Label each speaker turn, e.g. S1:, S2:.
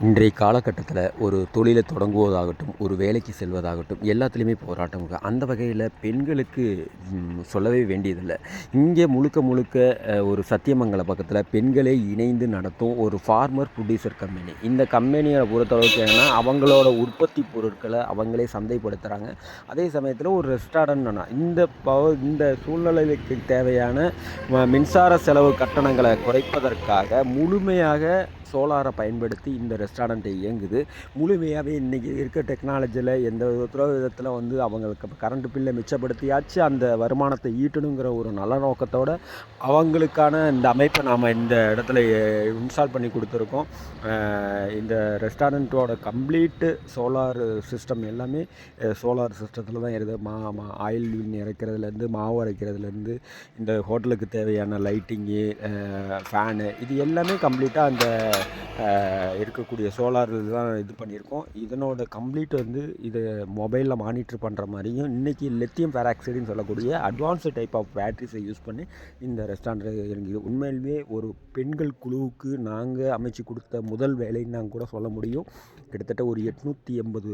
S1: இன்றைய காலகட்டத்தில் ஒரு தொழிலை தொடங்குவதாகட்டும் ஒரு வேலைக்கு செல்வதாகட்டும் எல்லாத்துலேயுமே போராட்டம் இருக்குது அந்த வகையில் பெண்களுக்கு சொல்லவே வேண்டியதில்லை. இங்கே முழுக்க முழுக்க ஒரு சத்தியமங்கல பக்கத்தில் பெண்களே இணைந்து நடத்தும் ஒரு ஃபார்மர் ப்ரொடியூசர் கம்பெனி இந்த கம்பெனியை பொறுத்தளவுக்கு என்னென்னா அவங்களோட உற்பத்தி பொருட்களை அவங்களே சந்தைப்படுத்துகிறாங்க அதே சமயத்தில் ஒரு ரெஸ்டாரண்ட் இந்த பவ இந்த சூழ்நிலைக்கு தேவையான மின்சார செலவு கட்டணங்களை குறைப்பதற்காக முழுமையாக சோலாரை பயன்படுத்தி இந்த ரெஸ்டாரண்ட் இயங்குது. முழுமையாகவே இன்றைக்கி இருக்க டெக்னாலஜியில் எந்த விதத்துல விதத்தில் வந்து அவங்களுக்கு கரண்ட் பில்லை மிச்சப்படுத்தியாச்சு அந்த வருமானத்தை ஈட்டணுங்கிற ஒரு நல்ல நோக்கத்தோடு அவங்களுக்கான இந்த அமைப்பை நாம் இந்த இடத்துல இன்ஸ்டால் பண்ணி கொடுத்துருக்கோம். இந்த ரெஸ்டாரண்ட்டோட கம்ப்ளீட்டு சோலார் சிஸ்டம் எல்லாமே சோலார் சிஸ்டத்தில் தான் இருக்குது. மா மா ஆயில் இறக்கிறதுலேருந்து மாவு அரைக்கிறதுலேருந்து இந்த ஹோட்டலுக்கு தேவையான லைட்டிங்கு ஃபேனு இது எல்லாமே கம்ப்ளீட்டாக அந்த இருக்கக்கூடிய சோலாரில் தான் இது பண்ணியிருக்கோம். இதனோட கம்ப்ளீட் வந்து இது மொபைலில் மானிட்டர் பண்ணுற மாதிரியும் இன்றைக்கி லித்தியம் பேராக்சைடுன்னு சொல்லக்கூடிய அட்வான்ஸ்டு டைப் ஆஃப் பேட்டரிஸை யூஸ் பண்ணி இந்த ரெஸ்டாரண்ட் இருக்குது உண்மையிலுமே ஒரு பெண்கள் குழுவுக்கு நாங்கள் அமைச்சு கொடுத்த முதல் வேலைன்னு நாங்கள் கூட சொல்ல முடியும். கிட்டத்தட்ட ஒரு எட்நூற்றி எண்பது